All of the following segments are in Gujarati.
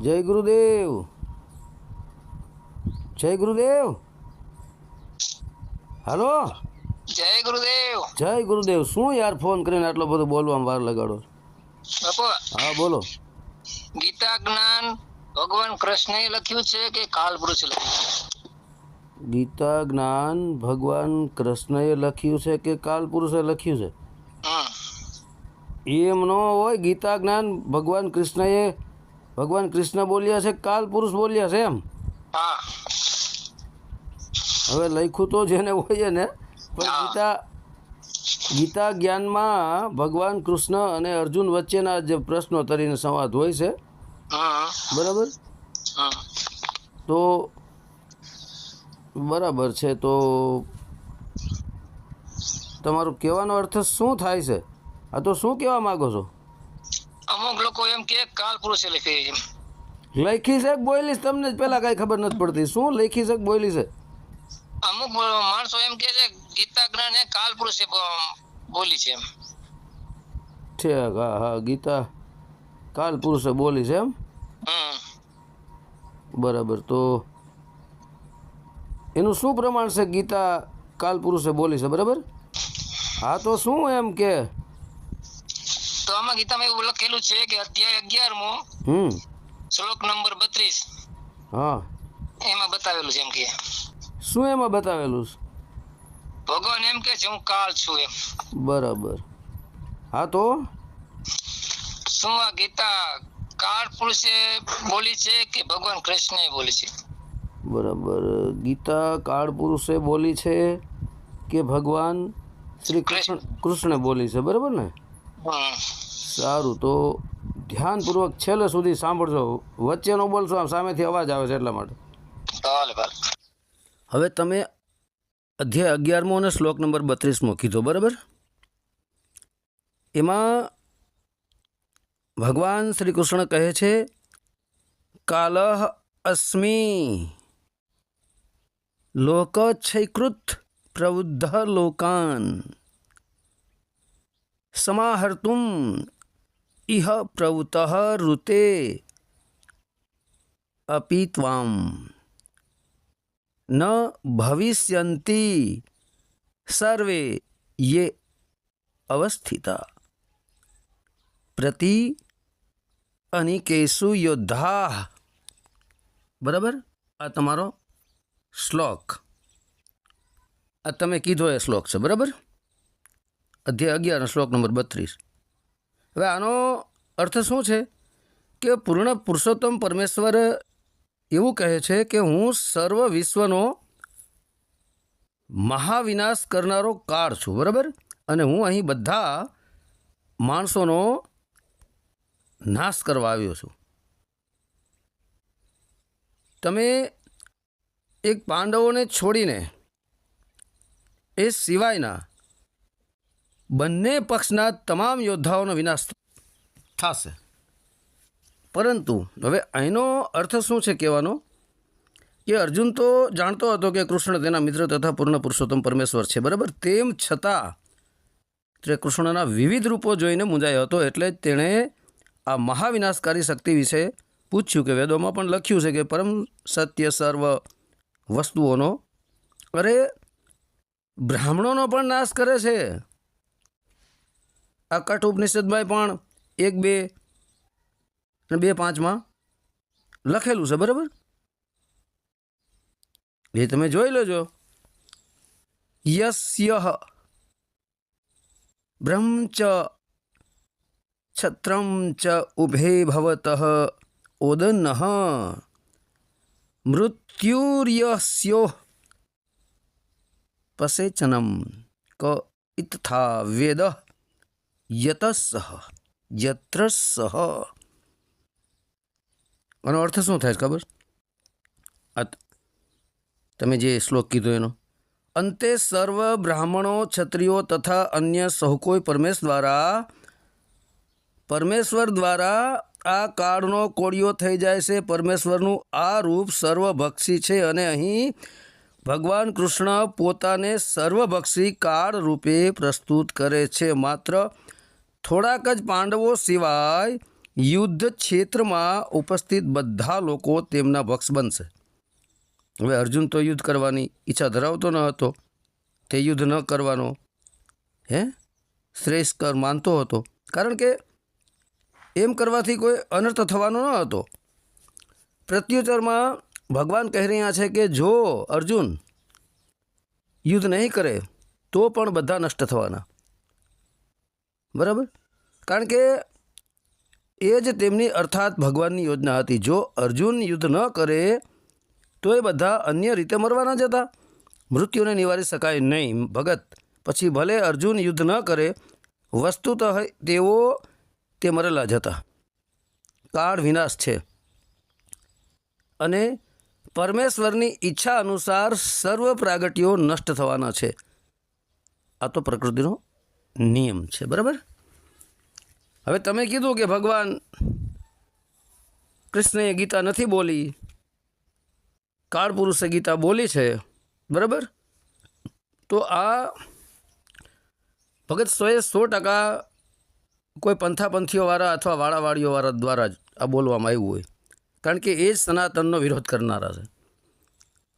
જય ગુરુદેવ. જય ગુરુદેવ. હલો? જય ગુરુદેવ. જય ગુરુદેવ. શું યાર ફોન કરીને આટલો બધો બોલવામાં વાર લગાડો હા બોલો. ગીતા જ્ઞાન ભગવાન કૃષ્ણએ લખ્યું છે કે કાલ પુરુષે લખ્યું ગીતા જ્ઞાન ભગવાન કૃષ્ણએ લખ્યું છે કે કાલ પુરુષે લખ્યું છે? એમ ન હોય ગીતા જ્ઞાન ભગવાન કૃષ્ણએ ભગવાન કૃષ્ણ બોલ્યા છે કાલ પુરુષ બોલ્યા છે એમ? હા. હવે લખ્યું તો જેને હોય ને પણ ગીતા ગીતા જ્ઞાનમાં ભગવાન કૃષ્ણ અને અર્જુન વચ્ચેના જે પ્રશ્નો તરીને સંવાદ હોય છે બરાબર? તો બરાબર છે તો તમારું કહેવાનો અર્થ શું થાય છે? આ તો શું કહેવા માગો છો? અમુક લોકો એમ કે કાલ પુરુષે લખ્યું છે લખી છે બોયલી તમને જ પહેલાં કાંઈ ખબર નથી પડતી. શું લખી છે બોયલી છે? અમુક માણસો એમ કે છે ગીતા જ્ઞાન એ કાલ પુરુષે બોલી છે એમ. ઠીક હા હા ગીતા કાલ પુરુષે બોલી છે એમ? બરાબર તો એનું શું પ્રમાણ છે ગીતા કાલ પુરુષે બોલી છે બરાબર? હા તો શું એમ કે તો આમાં ગીતામાં એવું લખેલું છે કે અધ્યાય અગિયારમો હમ. શ્લોક નંબર બત્રીસ. હા. એમાં બતાવેલું છે એમ કે. શું એમાં બતાવેલું છે? ભગવાન એમ કે છે હું કાળ છું એમ. બરાબર. હા તો? શું આ ગીતા કાળ પુરુષે બોલી છે કે ભગવાન કૃષ્ણએ બોલી છે? બરાબર. ગીતા કાળ પુરુષે બોલી છે કે ભગવાન શ્રી કૃષ્ણ. કૃષ્ણે બોલી છે બરાબર ને? સારું તો ધ્યાનપૂર્વક છેલ્લે સુધી સાંભળજો. વચ્ચે ન બોલશો આમ સામેથી અવાજ આવે છે એટલા માટે. હવે તમે અધ્યાય અગિયારમો અને શ્લોક નંબર બત્રીસમો કીધો બરાબર? એમાં ભગવાન શ્રી કૃષ્ણ કહે છે કાલહ અસ્મી લોકછૈકૃત પ્રવૃદ્ધ લોકાન. સમાહર્તુમ ઇહ પ્રવૃત ઋતે અપી ત્વામ ન ભવિષ્યંતિ સર્વે યે અવસ્થિતા પ્રતિ અનિકેશુ યોદ્ધા બરાબર આ તમારો શ્લોક આ તમે કીધો એ શ્લોક છે બરાબર અધ્યાય અગિયાર, શ્લોક નંબર બત્રીસ. હવે આનો અર્થ શું છે? કે પૂર્ણ પુરુષોત્તમ પરમેશ્વર એવું કહે છે કે હું સર્વ વિશ્વનો મહાવિનાશ કરનારો કાળ છું, બરાબર? અને હું અહીં બધા માણસોનો નાશ કરવા આવ્યો છું. તમે એક પાંડવોને છોડીને એ સિવાયના બંને પક્ષના તમામ યોદ્ધાઓનો વિનાશ થશે. પરંતુ હવે અહીંનો અર્થ શું છે કહેવાનો? કે અર્જુન તો જાણતો હતો કે કૃષ્ણ તેના મિત્ર તથા પૂર્ણ પુરુષોત્તમ પરમેશ્વર છે, બરાબર? તેમ છતાં તે કૃષ્ણના વિવિધ રૂપો જોઈને મૂંઝાયો હતો, એટલે તેણે આ મહાવિનાશકારી શક્તિ વિશે પૂછ્યું કે વેદોમાં પણ લખ્યું છે કે પરમ સત્ય સર્વ વસ્તુઓનો અરે, બ્રાહ્મણોનો પણ નાશ કરે છે. આ કઠ ઉપનિષદમાં પણ એક, બે અને બે પાંચમાં લખેલું છે, બરાબર? એ તમે જોઈ લેજો. યસ્ય બ્રહ્મ ચ છત્રમ ચ ઉભે ભવત ઓદન મૃત્યુર્યસ્યો પસેચનમ ક ઇતથા વેદ યતસહ યત્ર સહ આનો અર્થ શું થાય છે ખબર? તમે જે શ્લોક કીધો એનો. અંતે સર્વ બ્રાહ્મણો, ક્ષત્રિયો તથા અન્ય સહુ કોઈ પરમેશ દ્વારા, પરમેશ્વર દ્વારા આ કાળનો કોળિયો થઈ જાય છે. પરમેશ્વરનું આ રૂપ સર્વભક્ષી છે અને અહીં ભગવાન કૃષ્ણ પોતાને સર્વભક્ષી કાળ રૂપે પ્રસ્તુત કરે છે. માત્ર થોડાક જ પાંડવો સિવાય યુદ્ધ ક્ષેત્રમાં ઉપસ્થિત બધા લોકો તેમના પક્ષ બનશે. હવે અર્જુન તો યુદ્ધ કરવાની ઈચ્છા ધરાવતો ન હતો. તે યુદ્ધ ન કરવાનો, હે? શ્રેષ્ઠ માનતો હતો. કારણ કે એમ કરવાથી કોઈ અનર્થ થવાનો ન હતો. પ્રત્યુત્તરમાં ભગવાન કહી રહ્યા છે કે, જો અર્જુન યુદ્ધ નહીં કરે, તો પણ બધા નષ્ટ થવાના. બરાબર? કારણ કે એ જ તેમની અર્થાત ભગવાનની યોજના હતી. જો અર્જુન યુદ્ધ ન કરે, તો એ બધા અન્ય રીતે મરવાના જ હતા મૃત્યુને નિવારી શકાય નહીં, ભગત. પછી ભલે અર્જુન યુદ્ધ ન કરે, વસ્તુતઃ તેઓ તે મરેલા જ હતા. કાળ વિનાશ છે. અને પરમેશ્વરની ઈચ્છા અનુસાર સર્વ પ્રાગટ્યો નષ્ટ થવાના છે. આ તો પ્રકૃતિનો નિયમ છે, બરાબર? હવે તમે કીધું કે ભગવાન કૃષ્ણએ ગીતા નથી બોલી, કાળપુરુષે ગીતા બોલી છે, બરાબર? તો આ ભગત સોએ સો ટકા કોઈ પંથાપંથીઓવાળા અથવા વાળાવાળીઓવાળા દ્વારા જ આ બોલવામાં આવ્યું હોય. કારણ કે એ જ સનાતનનો વિરોધ કરનારા છે.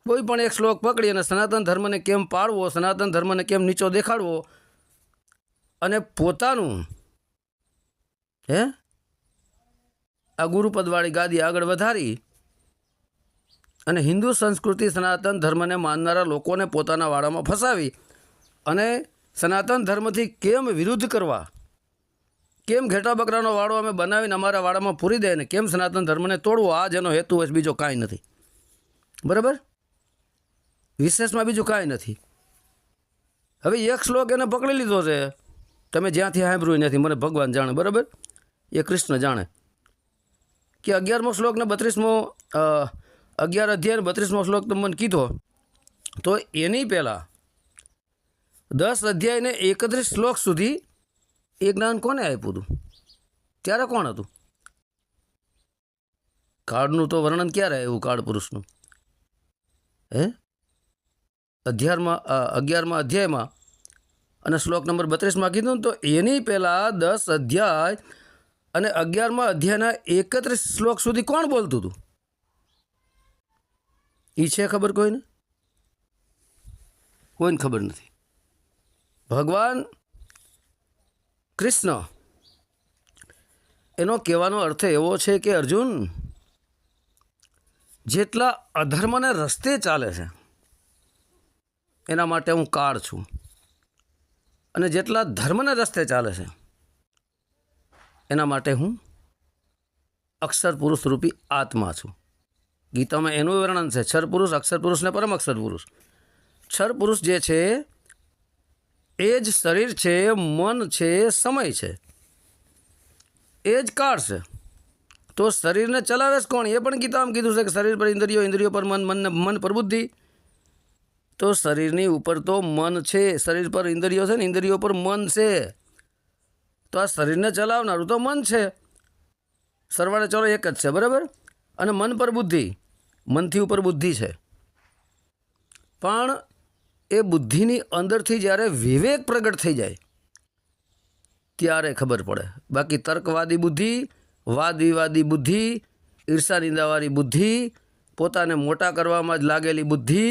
કોઈ પણ એક શ્લોક પકડી અને સનાતન ધર્મને કેમ પાળવો, સનાતન ધર્મને કેમ નીચો દેખાડવો અને પોતાનું, હે? આ ગુરુપદવાળી ગાદી આગળ વધારી અને હિન્દુ સંસ્કૃતિ, સનાતન ધર્મને માનનારા લોકોને પોતાના વાડામાં ફસાવી અને સનાતન ધર્મથી કેમ વિરુદ્ધ કરવા? કેમ ઘેટા બકરાનો વાડો અમે બનાવીને અમારા વાડામાં પૂરી દે ને કેમ સનાતન ધર્મને તોડવો? આ જેનો હેતુ હોય બીજો કાંઈ નથી. બરાબર? વિશેષમાં બીજું કાંઈ નથી. હવે એક શ્લોક એને પકડી લીધો છે. તમે જ્યાંથી સાંભળ્યું નથી મને ભગવાન જાણે, બરાબર? એ કૃષ્ણ જાણે. કે અગિયારમો શ્લોક ને બત્રીસમો અગિયાર અધ્યાય બત્રીસમો શ્લોક તમે મને કીધો, તો એની પહેલાં દસ અધ્યાયને એકત્રીસ શ્લોક સુધી એ જ્ઞાન કોને આપ્યું હતું? ત્યારે કોણ હતું? કાળનું તો વર્ણન ક્યારે આવ્યું, કાળ પુરુષનું? હે? અધ્યારમાં અગિયારમાં અધ્યાયમાં અને શ્લોક નંબર બત્રીસમાં કીધું તો એની પહેલાં દસ અધ્યાય અને અગિયારમાં અધ્યાયના એકત્રીસ શ્લોક સુધી કોણ બોલતું હતું? એ છે ખબર કોઈને? કોઈને ખબર નથી. ભગવાન કૃષ્ણ. એનો કહેવાનો અર્થ એવો છે કે અર્જુન, જેટલા અધર્મને રસ્તે ચાલે છે, એના માટે હું કાળ છું. અને જેટલા ધર્મના રસ્તે ચાલે છે, એના માટે હું અક્ષર પુરુષ રૂપી આત્મા છું. ગીતામાં એનું વર્ણન છે, છર પુરુષ, અક્ષર પુરુષ ને પરમ અક્ષર પુરુષ. છર પુરુષ જે છે, એ જ શરીર છે, મન છે, સમય છે. એ જ કાળ છે. તો શરીરને ચલાવે છે કોણ? એ પણ ગીતામાં કીધું છે કે શરીર પર ઇન્દ્રિયો ઇન્દ્રિયો પર મન મન મન પર બુદ્ધિ. તો શરીરની ઉપર તો મન છે. શરીર પર ઇન્દ્રિયો છે ને, ઇન્દ્રિયો પર મન છે. તો આ શરીરને ચલાવનારું તો મન છે. સરવાળે ચલો એક જ છે, બરાબર? અને મન પર બુદ્ધિ. મનથી ઉપર બુદ્ધિ છે. પણ એ બુદ્ધિની અંદરથી જ્યારે વિવેક પ્રગટ થઈ જાય, ત્યારે ખબર પડે. બાકી તર્કવાદી બુદ્ધિ વાદ વિવાદી બુદ્ધિ, ઈર્ષા નિંદાવાળી બુદ્ધિ, પોતાને મોટા કરવામાં જ લાગેલી બુદ્ધિ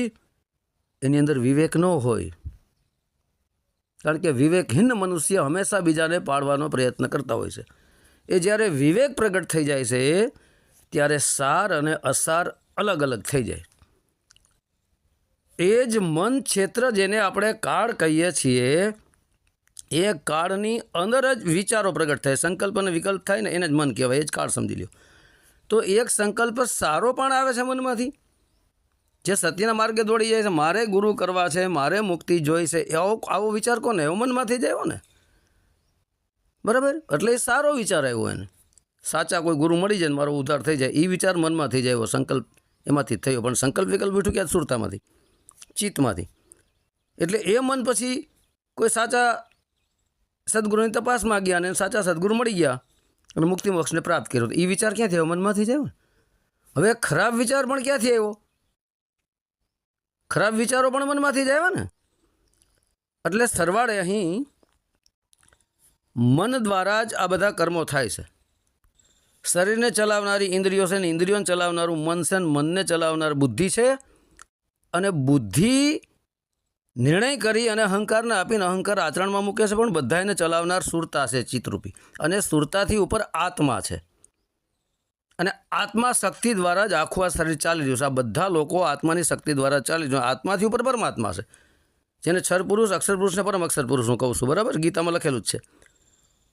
એની અંદર વિવેક ન હોય. કારણ કે વિવેકહીન મનુષ્ય હંમેશા બીજાને પાડવાનો પ્રયત્ન કરતા હોય છે. એ જ્યારે વિવેક પ્રગટ થઈ જાય છે, ત્યારે સાર અને અસાર અલગ અલગ થઈ જાય. એ જ મન ક્ષેત્ર જેને આપણે કાળ કહીએ છીએ, એ કાળની અંદર જ વિચારો પ્રગટ થાય, સંકલ્પ અને વિકલ્પ થાય ને એને જ મન કહેવાય, એ જ કાળ સમજી લ્યો. તો એક સંકલ્પ સારો પણ આવે છે મનમાંથી જે સત્યના માર્ગે દોડી જાય છે, મારે ગુરુ કરવા છે, મારે મુક્તિ જોઈ છે એવો આવો વિચાર કોને? એવો મનમાંથી જ આવ્યો ને? બરાબર? એટલે એ સારો વિચાર આવ્યો એને. સાચા કોઈ ગુરુ મળી જાય ને મારો ઉદ્ધાર થઈ જાય, એ વિચાર મનમાંથી જ આવ્યો, સંકલ્પ એમાંથી થયો. પણ સંકલ્પ વિકલ્પ ઉઠ્યું ક્યાં? સુરતામાંથી, ચિત્તમાંથી. એટલે એ મન પછી કોઈ સાચા સદગુરુની તપાસમાં ગયા અને સાચા સદગુરુ મળી ગયા અને મુક્તિ મોક્ષને પ્રાપ્ત કર્યો. એ વિચાર ક્યાંથી આવ્યો? મનમાંથી જ આવ્યો હવે ખરાબ વિચાર પણ ક્યાંથી આવ્યો? ખરાબ વિચારો પણ મનમાંથી જ આવ્યા ને? એટલે સરવાળે અહીં મન દ્વારા જ આ બધા કર્મો થાય છે. શરીરને ચલાવનારી ઇન્દ્રિયો છે ને, ઇન્દ્રિયોને ચલાવનારું મન છે ને, મનને ચલાવનાર બુદ્ધિ છે. અને બુદ્ધિ નિર્ણય કરી અને અહંકારને આપીને અહંકાર આચરણમાં મૂકે છે, પણ બધાને ચલાવનાર સુરતા છે ચિત્રરૂપી અને સુરતાથી ઉપર આત્મા છે. અને આત્મા શક્તિ દ્વારા જ આખું આ શરીર ચાલી રહ્યું છે. આ બધા લોકો આત્માની શક્તિ દ્વારા ચાલી રહ્યું આત્માથી ઉપર પરમાત્મા છે. જેને છર પુરુષ, અક્ષર પુરુષને પરમ અક્ષર પુરુષ હું કહું છું. બરાબર? ગીતામાં લખેલું જ છે.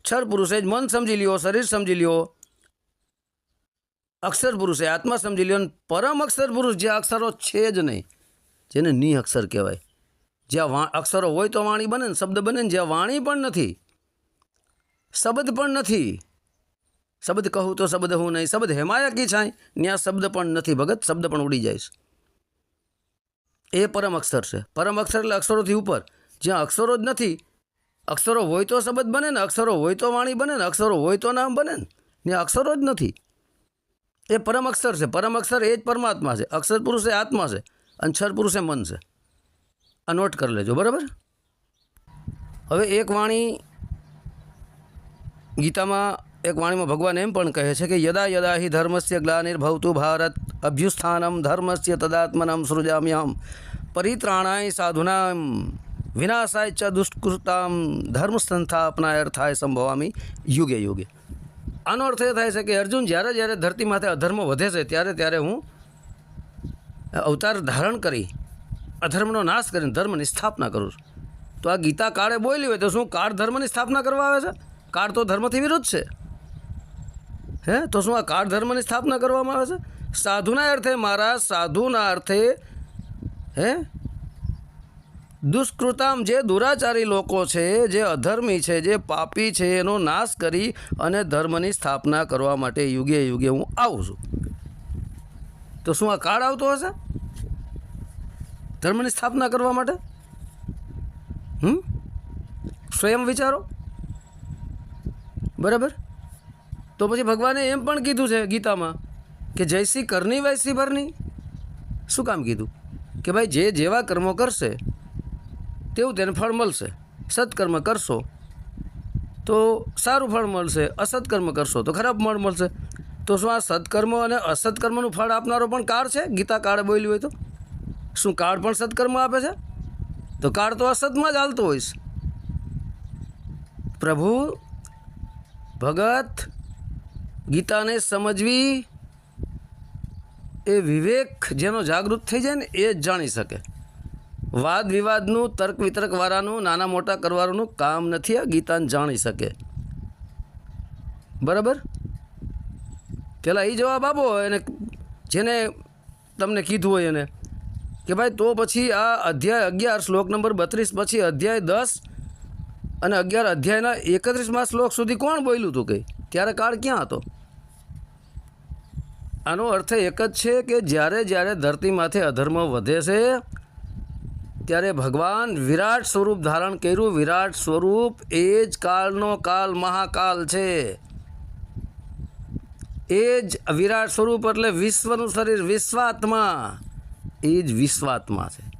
છર પુરુષે જ મન સમજી લ્યો, શરીર સમજી લ્યો. અક્ષર પુરુષે, આત્મા સમજી લ્યો પરમ અક્ષર પુરુષ જે અક્ષરો છે જ નહીં, જેને ની અક્ષર કહેવાય. જ્યાં અક્ષરો હોય તો વાણી બને ને, શબ્દ બને ને, જ્યાં વાણી પણ નથી, શબ્દ પણ નથી શબ્દ કહું તો શબ્દ હું નહીં, શબ્દ હેમાયા કી છાંય? ત્યાં શબ્દ પણ નથી ભગત, શબ્દ પણ ઉડી જાય છે. એ પરમ અક્ષર છે. પરમ અક્ષર એટલે અક્ષરોથી ઉપર. જ્યાં અક્ષરો જ નથી, અક્ષરો હોય તો શબ્દ બને ને, અક્ષરો હોય તો વાણી બને ને, અક્ષરો હોય તો નામ બને ને. ત્યાં અક્ષરો જ નથી. એ પરમ અક્ષર છે. પરમ અક્ષર એ જ પરમાત્મા છે. અક્ષર પુરુષ એ આત્મા છે અને છર પુરુષ એ મન છે. આ નોટ કરી લેજો, બરાબર? હવે એક વાણી ગીતામાં એક વાણીમાં ભગવાન એમ પણ કહે છે કે યદા યદા હિ ધર્મસ્ય ગ્લાનિર્ભવતું ભારત અભ્યુસ્થાનમ ધર્મસ્ય તદાત્મનમ સૃજામ્યહમ, પરિત્રાણાય સાધુનામ, વિનાશાય ચ દુષ્કૃતામ ધર્મ સંસ્થાપનાય અર્થાય સંભવામી યુગે યુગે. આનો અર્થ એ થાય છે કે અર્જુન જ્યારે જ્યારે ધરતી માથે અધર્મ વધે છે, ત્યારે ત્યારે હું અવતાર ધારણ કરી, અધર્મનો નાશ કરીને ધર્મની સ્થાપના કરું છું. તો આ ગીતા કાળે બોલી હોય તો શું કાળ ધર્મની સ્થાપના કરવા આવે છે? કાળ તો ધર્મથી વિરુદ્ધ છે. હે? તો શું આ કાળ ધર્મની સ્થાપના કરવામાં આવે છે? સાધુના અર્થે મારા સાધુના અર્થે, હે? દુષ્કૃતામ જે દુરાચારી લોકો છે, જે અધર્મી છે, જે પાપી છે, એનો નાશ કરી અને ધર્મની સ્થાપના કરવા માટે યુગે યુગે હું આવું છું. તો શું આ કાળ આવતો હશે? ધર્મની સ્થાપના કરવા માટે? હમ? સ્વયં વિચારો. બરાબર? તો પછી ભગવાને એમ પણ કીધું છે ગીતામાં કે જયસી કરની વૈસી ભરની. શું કામ કીધું? કે ભાઈ જે જેવા કર્મો કરશે, તેવું તેને ફળ મળશે. સત્કર્મ કરશો તો સારું ફળ મળશે, અસત્કર્મ કરશો તો ખરાબ ફળ મળશે. તો શું આ સત્કર્મ અને અસત્કર્મનું ફળ આપનારો પણ કાળ છે? ગીતા કાળે બોલ્યું હોય તો. શું કાળ પણ સત્કર્મ આપે છે? તો કાળ તો અસતમાં જ હાલતો હોઈશ પ્રભુ ભગત ગીતાને સમજવી એ વિવેક જેનો જાગૃત થઈ જાય ને એ જ જાણી શકે. વાદ વિવાદનું તર્ક વિતર્કવાળાનું નાના મોટા કરવાનું કામ નથી આ ગીતાને જાણી શકે. બરાબર? પેલા એ જવાબ આપો એને, જેને તમને કીધું હોય એને, કે ભાઈ તો પછી આ અધ્યાય અગિયાર શ્લોક નંબર બત્રીસ પછી અધ્યાય દસ અને અગિયાર અધ્યાયના એકત્રીસમાં શ્લોક સુધી કોણ બોલ્યું હતું કંઈ ત્યારે કાળ ક્યાં હતો? આનો અર્થ એક જ છે કે જ્યારે જ્યારે ધરતીમાંથી માથે અધર્મ વધે છે, ત્યારે ભગવાન વિરાટ સ્વરૂપ ધારણ કર્યું. વિરાટ સ્વરૂપ એ જ કાળનો કાલ મહાકાલ છે. એ જ વિરાટ સ્વરૂપ એટલે વિશ્વનું શરીર, વિશ્વાત્મા. એ જ વિશ્વાત્મા છે.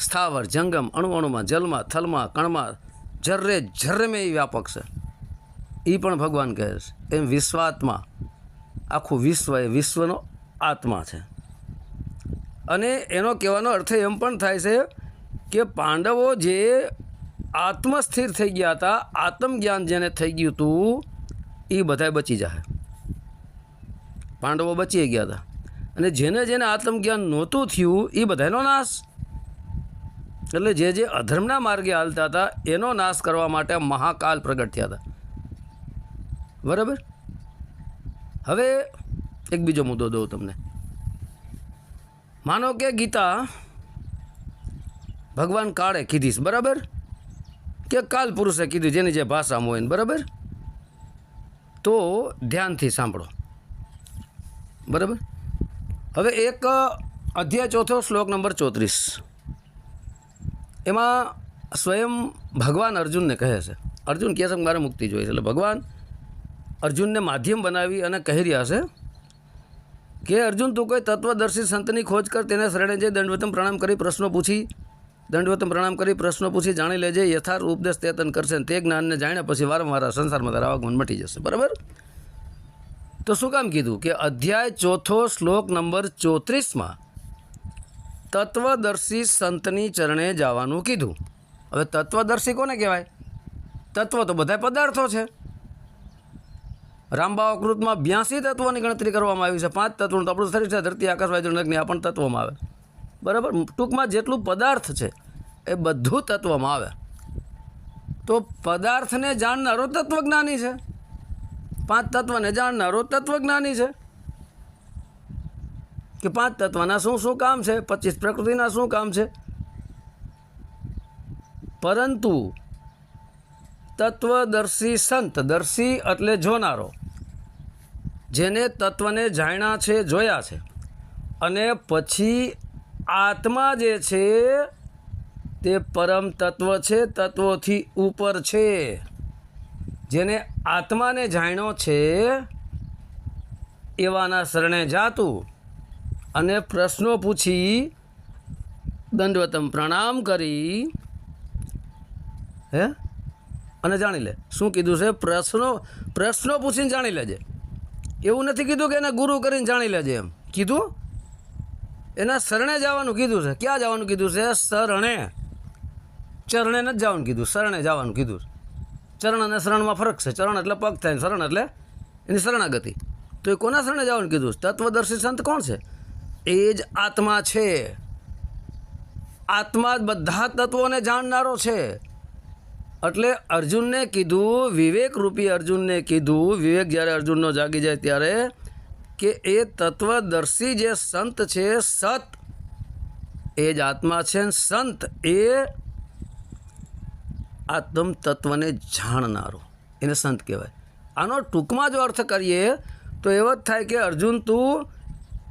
સ્થાવર, જંગમ અણુ અણુમાં જલમાં, થલમાં, કણમાં જર્રે જર્રેમાં એ વ્યાપક છે. એ પણ ભગવાન કહે છે. એમ વિશ્વાત્મા. આખું વિશ્વ એ વિશ્વનો આત્મા છે. અને એનો કહેવાનો અર્થ એમ પણ થાય છે કે પાંડવો જે આત્મસ્થિર થઈ ગયા હતા આત્મજ્ઞાન જેને થઈ ગયું હતું એ બધાય બચી જાય પાંડવો બચી ગયા હતા. અને જેને જેને આત્મજ્ઞાન નહોતું થયું, એ બધાનો નાશ. એટલે જે જે અધર્મના માર્ગે હાલતા હતા, એનો નાશ કરવા માટે મહાકાલ પ્રગટ થયા હતા. બરાબર? હવે એક બીજો મુદ્દો દઉં તમને. માનો કે ગીતા ભગવાન કાળે કીધીશ, બરાબર? કે કાલ પુરુષે કીધું જેની જે ભાષામાં હોય બરાબર? તો ધ્યાનથી સાંભળો. બરાબર? હવે એક અધ્યાય ચોથો શ્લોક નંબર ચોત્રીસ. એમાં સ્વયં ભગવાન અર્જુનને કહે છે. અર્જુન કહે મારે મુક્તિ જોઈએ છે. એટલે ભગવાન અર્જુનને માધ્યમ બનાવી અને કહી રહ્યા છે કે, અર્જુન, તું કોઈ તત્વદર્શી સંતની ખોજ કર, તેને શરણે જઈ દંડવતમ પ્રણામ કરી પ્રશ્નો પૂછી. દંડવતમ પ્રણામ કરી પ્રશ્નો પૂછી, જાણી લેજે યથાર્થ ઉપદેશ તેતન કરશે અને તે જ્ઞાનને જાણ્યા પછી વારંવાર સંસારમાં તારા આગમન મટી જશે. બરાબર? તો શું કામ કીધું? કે અધ્યાય ચોથો શ્લોક નંબર ચોત્રીસમાં તત્વદર્શી સંતની ચરણે જવાનું કીધું. હવે તત્વદર્શી કોને કહેવાય? તત્વ તો બધા પદાર્થો છે. રામબાવા કૃતમાં બ્યાસી તત્વોની ગણતરી કરવામાં આવી છે. પાંચ તત્વોનું તો આપણું શરીર છે, ધરતી આકાશવાયુ વાયુ નગ્નિ આ પણ તત્વમાં આવે. બરાબર? ટૂંકમાં જેટલું પદાર્થ છે, એ બધું તત્વમાં આવે. તો પદાર્થને જાણનારો તત્વજ્ઞાની છે. પાંચ તત્વને જાણનારો તત્વજ્ઞાની છે. કે પાંચ તત્વના શું શું કામ છે? પચીસ પ્રકૃતિના શું કામ છે? પરંતુ તત્વદર્શી સંત, દર્શી એટલે જોનારો, જેને તત્વને જાણ્યા છે, જોયા છે. અને પછી આત્મા જે છે, તે પરમ તત્વ છે, તત્વોથી ઉપર છે. જેને આત્માને જાણ્યો છે, એવાના શરણે જાતું. અને પ્રશ્નો પૂછી, દંડવતમ પ્રણામ કરી. હે? અને જાણી લે. શું કીધું છે? પ્રશ્નો પ્રશ્નો પૂછીને જાણી લેજે. એવું નથી કીધું કે એને ગુરુ કરીને જાણી લેજે એમ. કીધું? એના શરણે જવાનું કીધું છે. ક્યાં જવાનું કીધું છે? શરણે. ચરણે નથી જવાનું કીધું. શરણે જવાનું કીધું છે. ચરણ અને શરણમાં ફરક છે. ચરણ એટલે પગ થાય શરણ એટલે એની શરણાગતિ. તો એ કોના શરણે જવાનું કીધું? તત્વદર્શી સંત કોણ છે? એ જ આત્મા છે. આત્મા બધા તત્વોને જાણનારો છે. એટલે અર્જુનને કીધું, વિવેક રૂપી અર્જુનને કીધું, વિવેક જ્યારે અર્જુનનો જાગી જાય ત્યારે કે એ તત્વદર્શી જે સંત છે, સત, એ જ આત્મા છે ને સંત, એ આત્મ તત્વને જાણનારો. એને સંત કહેવાય. આનો ટૂંકમાં જો અર્થ કરીએ, તો એવો જ થાય કે અર્જુન તું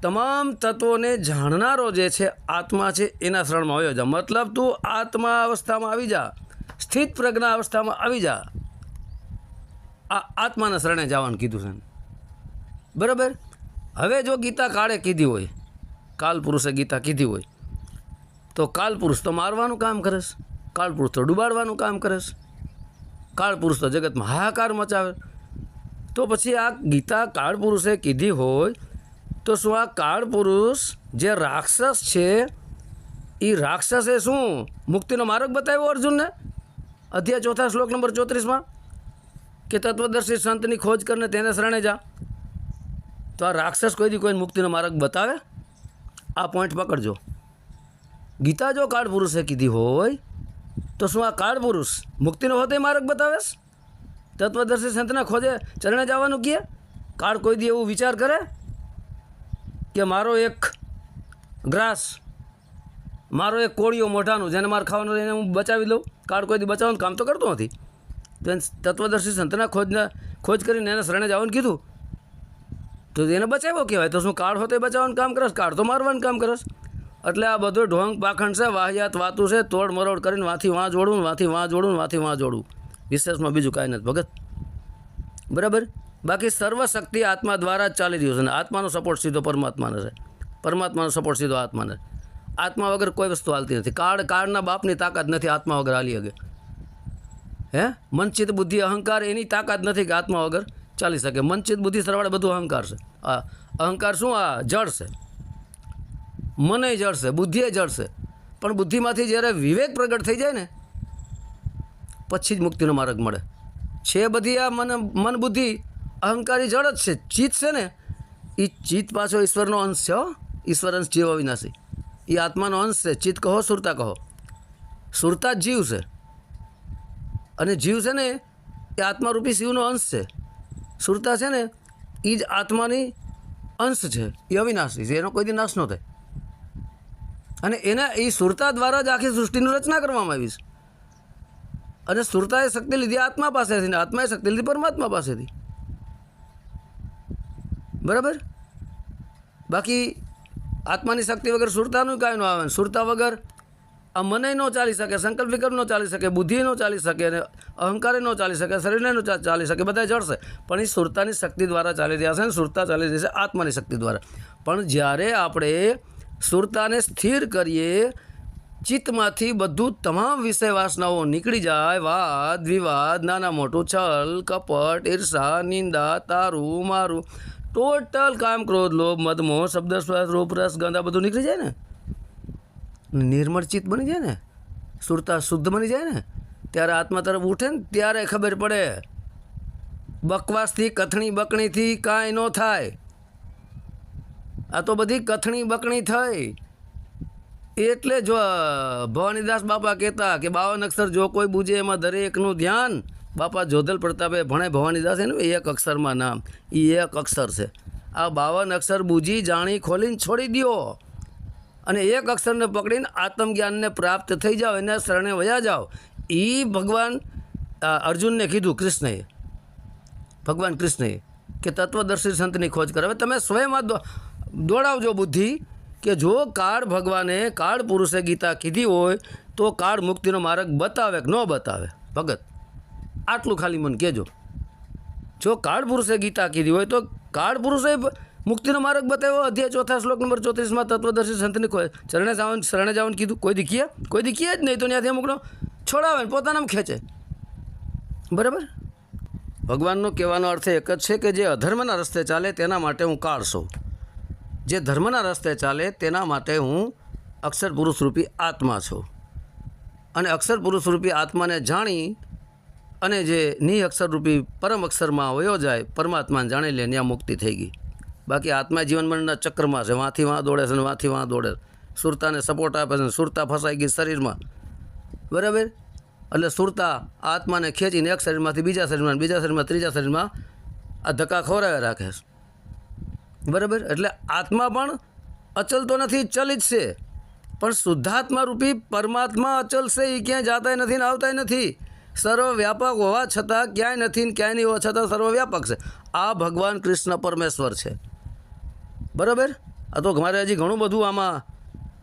તમામ તત્વોને જાણનારો જે છે, આત્મા છે, એના શરણમાં આવ્યો જા. મતલબ તું આત્મા અવસ્થામાં આવી જા. સ્થિત પ્રજ્ઞા અવસ્થામાં આવી જા. આ આત્માના શરણે જવાનું કીધું છે. બરાબર? હવે જો ગીતા કાળે કીધી હોય કાલ પુરુષે ગીતા કીધી હોય, તો કાલ પુરુષ તો મારવાનું કામ કરેશ કાળ પુરુષ તો ડૂબાડવાનું કામ કરેશ કાળ પુરુષ તો જગતમાં હાહાકાર મચાવે. તો પછી આ ગીતા કાળ પુરુષે કીધી હોય, તો શું આ કાળ પુરુષ જે રાક્ષસ છે એ રાક્ષસે શું મુક્તિનો માર્ગ બતાવ્યો અર્જુનને? અધ્યાય ચોથા શ્લોક નંબર ચોત્રીસમાં, કે તત્વદર્શી સંતની ખોજ કરીને તેને શરણે જા. તો આ રાક્ષસ કોઈ દી કોઈને મુક્તિનો માર્ગ બતાવે? આ પોઈન્ટ પકડજો. ગીતા જો કાળ પુરુષે કીધી હોય, તો શું આ કાળ પુરુષ મુક્તિનો હોતે માર્ગ બતાવેશ તત્વદર્શી સંતના ખોજે ચરણે જવાનું કહે? કાળ કોઈ દી એવું વિચાર કરે? કે મારો એક ગ્રાસ મારો એક કોળિયો મોઢાનું, જેને મારે ખાવાનું એને હું બચાવી લઉં. કાળ કોઈ બચાવવાનું કામ તો કરતો નથી. તો એને તત્વદર્શી સંતના ખોજના, ખોજ કરીને એને શરણે જવાનું કીધું. તો એને બચાવ્યો કહેવાય. તો શું કાળ હોતે બચાવવાનું કામ કરશ? કાળ તો મારવાનું કામ કરશ. એટલે આ બધું ઢોંગ પાખંડ છે, વાહિયાત, વાતું છે, તોડ મરોડ કરીને વાંથી વાં જોડું વાંથી વાં જોડું વાંથી વાં જોડું. વિશેષમાં બીજું કાંઈ નથી, ભગત. બરાબર? બાકી સર્વશક્તિ આત્મા દ્વારા જ ચાલી રહ્યું છે અને આત્માનો સપોર્ટ સીધો પરમાત્માને છે. પરમાત્માનો સપોર્ટ સીધો આત્માને છે. આત્મા વગર કોઈ વસ્તુ હાલતી નથી. કાળ, કાળના બાપની તાકાત નથી આત્મા વગર હાલી શકે. હે? મનચિત બુદ્ધિ, અહંકાર એની તાકાત નથી કે આત્મા વગર ચાલી શકે. મનચિત બુદ્ધિ સરવાળે બધું અહંકાર છે. આ અહંકાર શું? આ જળ છે. મને જળ છે બુદ્ધિએ જળ છે. પણ બુદ્ધિમાંથી જ્યારે વિવેક પ્રગટ થઈ જાય ને, પછી જ મુક્તિનો માર્ગ મળે. છે બધી આ મન મન બુદ્ધિ, અહંકારી જળ જ છે. ચિત્ત છે ને એ ચિત્ત પાછો ઈશ્વરનો અંશ છે ઈશ્વર અંશ જીવ અવિનાશી એ આત્માનો અંશ છે. ચિત્ત કહો, સુરતા કહો. સુરતા જ જીવ છે. અને જીવ છે ને, એ આત્મારૂપી શિવનો અંશ છે. સુરતા છે ને એ જ આત્માની અંશ છે. એ અવિનાશી છે. એનો કોઈ દી નાશ ન થાય. અને એના એ સુરતા દ્વારા જ આખી સૃષ્ટિની રચના કરવામાં આવી છે. અને સુરતાએ શક્તિ લીધી આત્મા પાસેથી ને આત્માએ શક્તિ લીધી પરમાત્મા પાસેથી. બરાબર? બાકી આત્માની શક્તિ વગર સુરતાનું કાંઈ ન આવે. સુરતા વગર આ મને ન ચાલી શકે, સંકલ્પ વિકલ્પ ન ચાલી શકે, બુદ્ધિ ન ચાલી શકે અને અહંકારે ન ચાલી શકે, શરીરને ન ચાલી શકે બધા જળશે પણ એ સુરતાની શક્તિ દ્વારા ચાલી રહ્યા છે અને સુરતા ચાલી રહી છે આત્માની શક્તિ દ્વારા. પણ જ્યારે આપણે સુરતાને સ્થિર કરીએ, ચિત્તમાંથી બધું તમામ વિષય વાસનાઓ નીકળી જાય. વાદ વિવાદ, નાના મોટું છલ, કપટ, ઈર્ષા, નિંદા, તારું, મારું. ટોટલ કામ ક્રોધ લોભ મદ મોહ, શબ્દ શ્વાસ રૂપ, રસ બધું નીકળી જાય ને? નિર્મળ બની જાય ને? સુરતા શુદ્ધ બની જાય ને? ત્યારે આત્મા તરફ ઉઠે ને ત્યારે ખબર પડે. બકવાસથી, કથણી, બકણીથી કાંઈ ન થાય. આ તો બધી કથણી, બકણી થઈ. એટલે જો ભવાનીદાસ બાપા કહેતા કે બાવન અક્ષર જો કોઈ બુજે એમાં દરેકનું ધ્યાન બાપા જોધલ પ્રતાપે ભણે ભવાનીદાસ એનું એક અક્ષરમાં નામ. એ એક અક્ષર છે. આ બાવન અક્ષર બુજી જાણી ખોલીને છોડી દ્યો. અને એક અક્ષરને પકડીને આત્મજ્ઞાનને પ્રાપ્ત થઈ જાઓ, એને શરણે વયા જાઓ. એ ભગવાન અર્જુનને કીધું કૃષ્ણએ. ભગવાન કૃષ્ણએ કે તત્વદર્શી સંતની ખોજ કરે. હવે તમે સ્વયં આ દોડાવજો બુદ્ધિ કે જો કાળ ભગવાને કાળ પુરુષે ગીતા કીધી હોય તો કાળ મુક્તિનો માર્ગ બતાવે કે ન બતાવે? ભગત. આટલું ખાલી મને કહેજો. જો કાળ પુરુષે ગીતા કીધી હોય તો કાળ પુરુષે મુક્તિનો માર્ગ બતાવ્યો. અધ્યાય ચોથા શ્લોક નંબર ચોત્રીસમાં તત્વદર્શી સંતને શરણે જાવન શરણે જાવન કીધું. કોઈ દીકીએ? કોઈ દીકીએ જ નહીં તો ત્યાંથી અમુકનો છોડાવે પોતાનામ ખેંચે. બરાબર? ભગવાનનો કહેવાનો અર્થ એક જ છે કે જે અધર્મના રસ્તે ચાલે તેના માટે હું કાળ જે ધર્મના રસ્તે ચાલે તેના માટે હું અક્ષર પુરુષ રૂપી આત્મા છું અને અક્ષર પુરુષ રૂપી આત્માને જાણી અને જે નિ અક્ષરરૂપી પરમ અક્ષરમાં વયો જાય, પરમાત્માને જાણી લે ત્યાં મુક્તિ થઈ ગઈ. બાકી આત્મા જીવન મનના ચક્રમાં છે, વાંથી વાં દોડે છે ને વાંથી વાં દોડે સુરતાને સપોર્ટ આપે છે સુરતા ફસાઈ ગઈ શરીરમાં. બરાબર? એટલે સુરતા આત્માને ખેંચીને એક શરીરમાંથી બીજા શરીરમાં બીજા શરીરમાં, ત્રીજા શરીરમાં આ ધક્કા ખવડાવ્યા રાખે છે. બરાબર? એટલે આત્મા પણ અચલ તો નથી ચલિત છે. પણ શુદ્ધાત્મા રૂપી પરમાત્મા અચલ છે એ ક્યાંય જાતાય નથી ને આવતાય નથી. સર્વવ્યાપક હોવા છતાં ક્યાંય નથી ને ક્યાંય નહીં હોવા છતાં સર્વવ્યાપક છે. આ ભગવાન કૃષ્ણ પરમેશ્વર છે. બરાબર? આ તો મારે હજી ઘણું બધું આમાં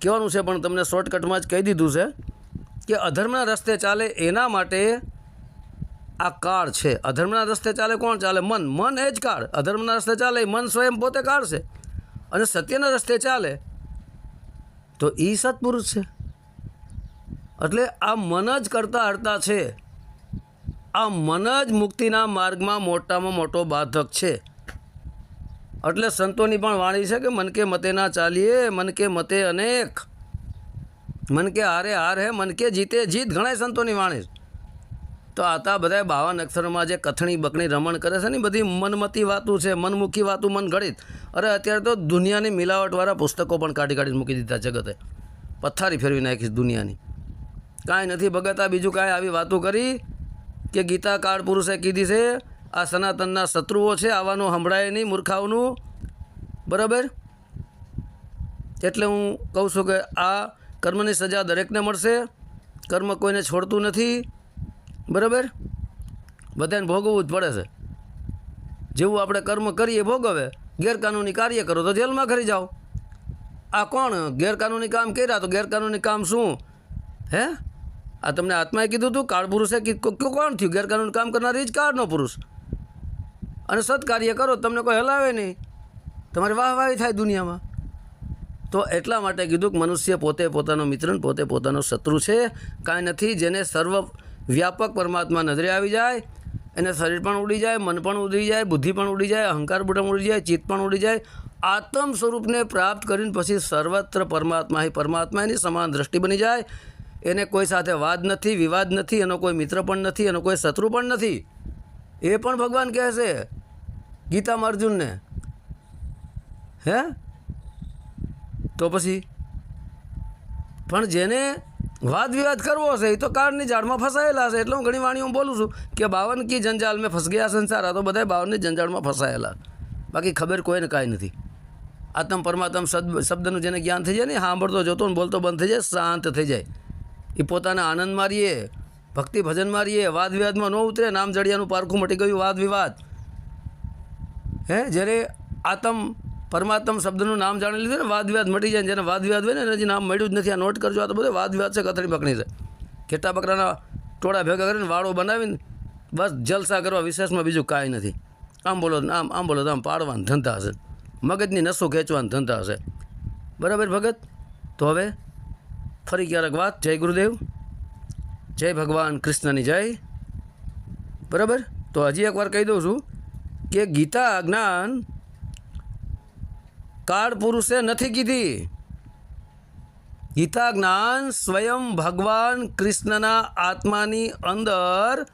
કહેવાનું છે, પણ તમને શોર્ટકટમાં જ કહી દીધું છે કે અધર્મના રસ્તે ચાલે એના માટે આ કાળ છે. અધર્મના રસ્તે ચાલે કોણ ચાલે? મન. મન એ જ કાળ. અધર્મના રસ્તે ચાલે મન સ્વયં પોતે કાળ છે. અને સત્યના રસ્તે ચાલે તો એ સત્પુરુષ છે. એટલે આ મન જ કરતા હરતા છે. આ મન જ મુક્તિના માર્ગમાં મોટામાં મોટો બાધક છે. એટલે સંતોની પણ વાણી છે કે મન કે મતે ના ચાલીએ, મન કે મતે અનેક. મન કે હારે હાર હે, મન કે જીતે જીત ઘણા સંતોની વાણી તો આતા બધા બાવન અક્ષરોમાં જે કથણી બકણી રમણ કરે છે ને બધી મનમતી વાતું છે, મનમુખી વાતું, મન ઘડિત અરે અત્યારે તો દુનિયાની મિલાવટવાળા પુસ્તકો પણ કાઢી કાઢીને મૂકી દીધા જગતે. પથ્થારી ફેરવી નાખી દુનિયાની. કાંઈ નથી ભગતા બીજું કાંઈ આવી વાતો કરી. કે ગીતા કાળ પુરુષે કીધી છે, આ સનાતનના શત્રુઓ છે, આવાનું સંભળાય નહીં મૂર્ખાઓનું. બરાબર? એટલે હું કહું છું કે આ કર્મની સજા દરેકને મળશે. કર્મ કોઈને છોડતું નથી. બરાબર? બધાને ભોગવવું જ પડે છે. જેવું આપણે કર્મ કરીએ, ભોગવે, ગેરકાનૂની કાર્ય કરો તો જેલમાં ખરી જાઓ. આ કોણ? ગેરકાનૂની કામ કર્યા તો ગેરકાનૂની કામ શું? હે? આ તમને આત્માએ કીધું હતું કાળ પુરુષે કીધું કોણ થયું? ગેરકાનૂન કામ કરનાર એ જ કાળનો પુરુષ. અને સત્કાર્ય કરો, તમને કોઈ હલાવે નહીં. તમારે વાહવાહી થાય દુનિયામાં. તો એટલા માટે કીધું કે મનુષ્ય પોતે પોતાનો મિત્ર પોતે પોતાનો શત્રુ છે. કાંઈ નથી, જેને સર્વ વ્યાપક પરમાત્મા નજરે આવી જાય, એને શરીર પણ ઉડી જાય, મન પણ ઉડી જાય, બુદ્ધિ પણ ઉડી જાય, અહંકાર પણ ઉડી જાય, ચિત્ત પણ ઉડી જાય. આત્મ સ્વરૂપને પ્રાપ્ત કરીને પછી સર્વત્ર પરમાત્મા એ પરમાત્મા એની સમાન દ્રષ્ટિ બની જાય. એને કોઈ સાથે વાદ નથી, વિવાદ નથી, એનો કોઈ મિત્ર પણ નથી, એનો કોઈ શત્રુ પણ નથી. એ પણ ભગવાન કહે છે ગીતામાં અર્જુનને હે? તો પછી, પણ જેને વાદ વિવાદ કરવો છે એ તો કાળની જાળમાં ફસાયેલા છે એટલે હું ઘણી હું બોલું છું કે બાવન કી જંજાલ મેં ફસ ગયા સંસાર આ તો બધા બાવનની જંજાળમાં ફસાયેલા. બાકી ખબર કોઈને કાંઈ નથી. આત્મ પરમાત્મ શબ્દ શબ્દનું જેને જ્ઞાન થઈ જાય ને સાંભળતો, જોતો ને બોલતો બંધ થઈ જાય, શાંત થઈ જાય. એ પોતાના આનંદ મારીએ, ભક્તિ ભજન મારીએ વાદ વિવાદમાં ન ઉતરે, નામ જડિયાનું પારખું મટી ગયું વાદ વિવાદ હે, જ્યારે આતમ, પરમાત્મ શબ્દનું નામ જાણી લીધું ને વાદ વિવાદ મટી જાય જેને વાદ વિવાદ હોય ને, એને નામ મળ્યું જ નથી, આ નોટ કરજો, આ તો બધે વાદ વિવાદ છે, કથળી પકડી છે. ઘેટા બકરાના ટોળા ભેગા કરીને વાળો બનાવીને બસ જલસા કરવા વિશેષમાં બીજું કાંઈ નથી. આમ બોલો, આમ આમ બોલો આમ પાડવાના ધંધા હશે મગજની નસો ખેંચવાના ધંધા હશે બરાબર ભગત? તો હવે ફરી ક્યારેક વાત. જય ગુરુદેવ. જય ભગવાન કૃષ્ણની જય. બરાબર? તો હજી એકવાર કહી દઉં છું કે ગીતા જ્ઞાન કાળ પુરુષે નથી કીધી. ગીતા જ્ઞાન સ્વયં ભગવાન કૃષ્ણના આત્માની અંદર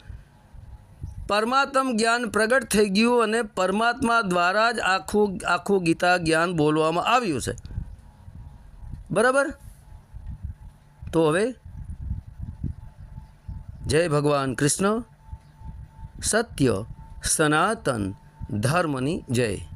પરમાત્મ જ્ઞાન પ્રગટ થઈ ગયું અને પરમાત્મા દ્વારા જ આખું આખું ગીતા જ્ઞાન બોલવામાં આવ્યું છે. બરાબર? તો હવે જય ભગવાન કૃષ્ણ. સત્ય સનાતન ધર્મની જય.